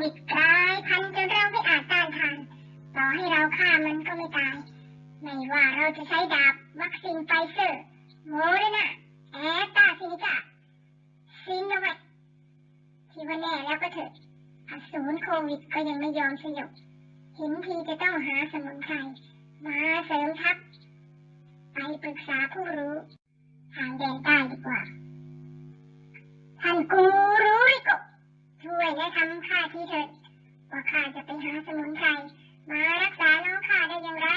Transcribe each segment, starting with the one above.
วิดร้ายพันจนเราไม่อาจต้านทานต่อให้เราฆ่ามันก็ไม่ตาย ไม่ว่าเราจะใช้ดาบวัคซีนไฟเซอร์โมเดอร์นาแอสตาซินิกาซินวัตที่ว่าแน่แล้วก็เถอะอสูรโควิดก็ยังไม่ยอมสยบเห็นทีจะต้องหาสมุนไพรมาเสริมทัพ ไปปรึกษาผู้รู้ ทางแดนใต้ดีกว่าท่านกู ทำข้าทีเถิดว่าข้าจะไปหาสมุนไพรมารักษาน้องข้าได้อย่างไร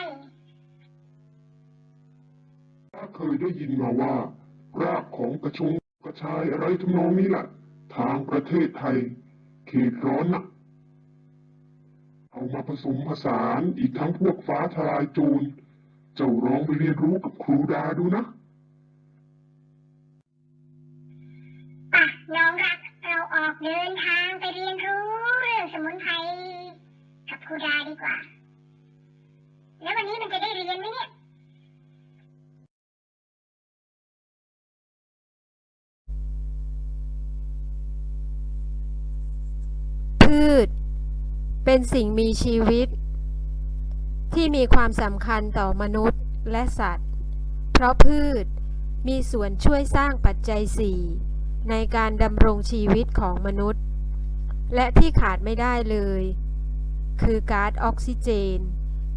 ข้าเคยได้ยินมาว่า รากของกระชงกระชายอะไรทำนองนี้แหละทางประเทศไทย เขตร้อนนะเอามาผสมผสานอีกทั้งพวกฟ้าทลายโจรเจ้าลองไปเรียนรู้กับครูดาดูนะ เดินทางไปเรียนรู้เรื่องสมุนไพรกับครูดาดีกว่า แล้ววันนี้มันจะได้เรียนไหมเนี่ยพืช เป็นสิ่งมีชีวิต ที่มีความสำคัญต่อมนุษย์และสัตว์ เพราะพืชมีส่วนช่วยสร้างปัจจัยสี่ ในการดำรงชีวิตของมนุษย์ และที่ขาดไม่ได้เลย คือก๊าซออกซิเจน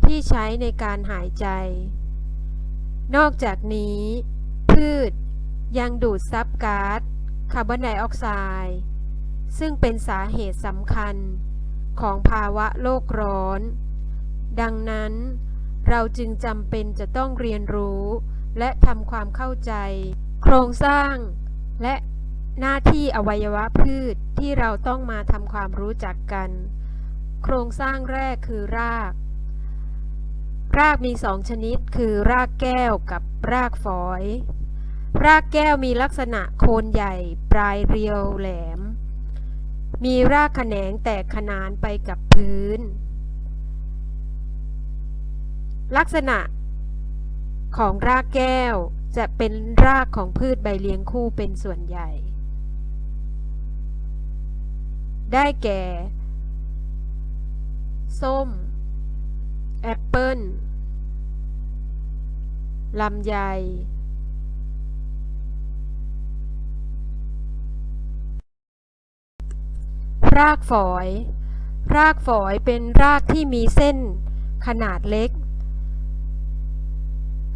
ที่ใช้ในการหายใจ นอกจากนี้ พืชยังดูดซับก๊าซคาร์บอนไดออกไซด์ซึ่งเป็นสาเหตุสำคัญของภาวะโลกร้อน ดังนั้นเราจึงจำเป็นจะต้องเรียนรู้ และทำความเข้าใจ โครงสร้างและ หน้าที่อวัยวะพืชที่เราต้องมาทำความรู้จักกัน โครงสร้างแรกคือราก รากมีสองชนิดคือรากแก้วกับรากฝอย รากแก้วมีลักษณะโคนใหญ่ ปลายเรียวแหลม มีรากแขนงแตกขนานไปกับพื้น ลักษณะของรากแก้วจะเป็นรากของพืชใบเลี้ยงคู่เป็นส่วนใหญ่ ได้แก่ ส้ม แอปเปิ้ลลำไย รากฝอย รากฝอยเป็นรากที่มีเส้นขนาดเล็ก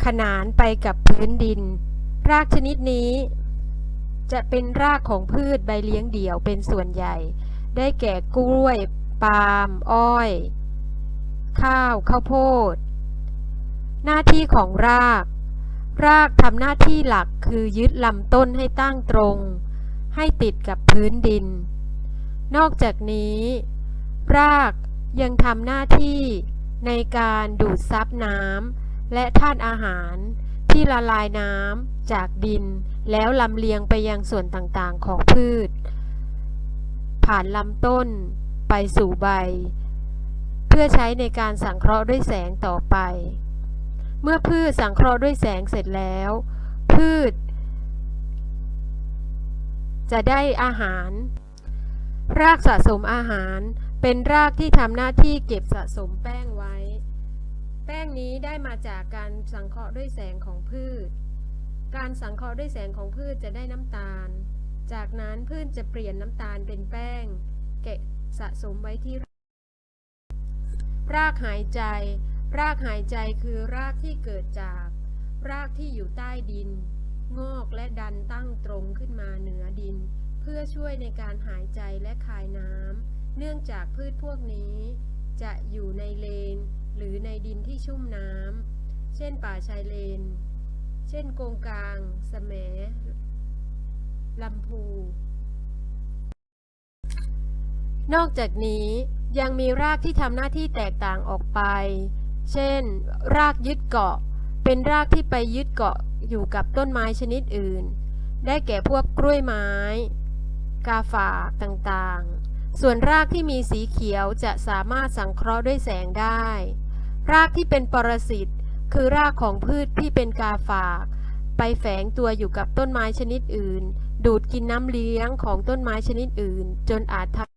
ขนานไปกับพื้นดิน รากชนิดนี้ จะเป็นรากของพืชใบเลี้ยงเดี่ยวเป็นส่วนใหญ่ ได้แก่กล้วย ปาล์ม อ้อย ข้าว ข้าวโพด หน้าที่ของราก รากทำหน้าที่หลักคือยึดลำต้นให้ตั้งตรง ให้ติดกับพื้นดิน นอกจากนี้ รากยังทำหน้าที่ในการดูดซับน้ำและธาตุอาหารที่ละลายน้ำจากดินแล้วลำเลียงไปยังส่วนต่างๆของพืช ผ่านลำต้นไปสู่ใบ เพื่อใช้ในการสังเคราะห์ด้วยแสงต่อไป เมื่อพืชสังเคราะห์ด้วยแสงเสร็จแล้ว พืช จะได้อาหาร รากสะสมอาหารเป็นรากที่ทำหน้าที่เก็บสะสมแป้งไว้ แป้งนี้ได้มาจากการสังเคราะห์ด้วยแสงของพืช การสังเคราะห์ด้วยแสงของพืชจะได้น้ำตาล จากนั้นพืชจะเปลี่ยนน้ำตาลเป็นแป้ง สะสมไว้ที่ รากหายใจ รากหายใจคือรากที่เกิดจาก รากที่อยู่ใต้ดิน งอกและดันตั้งตรงขึ้นมาเหนือดิน เพื่อช่วยในการหายใจและคายน้ำเนื่องจากพืชพวกนี้ จะอยู่ในเลน หรือในดินที่ชุ่มน้ำเช่นป่าชายเลน เช่นโกงกลางแสมลำพู นอกจากนี้ยังมีรากที่ทำหน้าที่แตกต่างออกไป เช่น รากยึดเกาะ เป็นรากที่ไปยึดเกาะอยู่กับต้นไม้ชนิดอื่น ได้แก่พวกกล้วยไม้ กาฝากต่างๆ ส่วนรากที่มีสีเขียวจะสามารถสังเคราะห์ด้วยแสงได้ รากที่เป็นปรสิตคือรากของพืชที่เป็นกาฝาก ไปแฝงตัวอยู่กับต้นไม้ชนิดอื่น ดูดกินน้ำเลี้ยงของต้นไม้ชนิดอื่น จนอาจทำ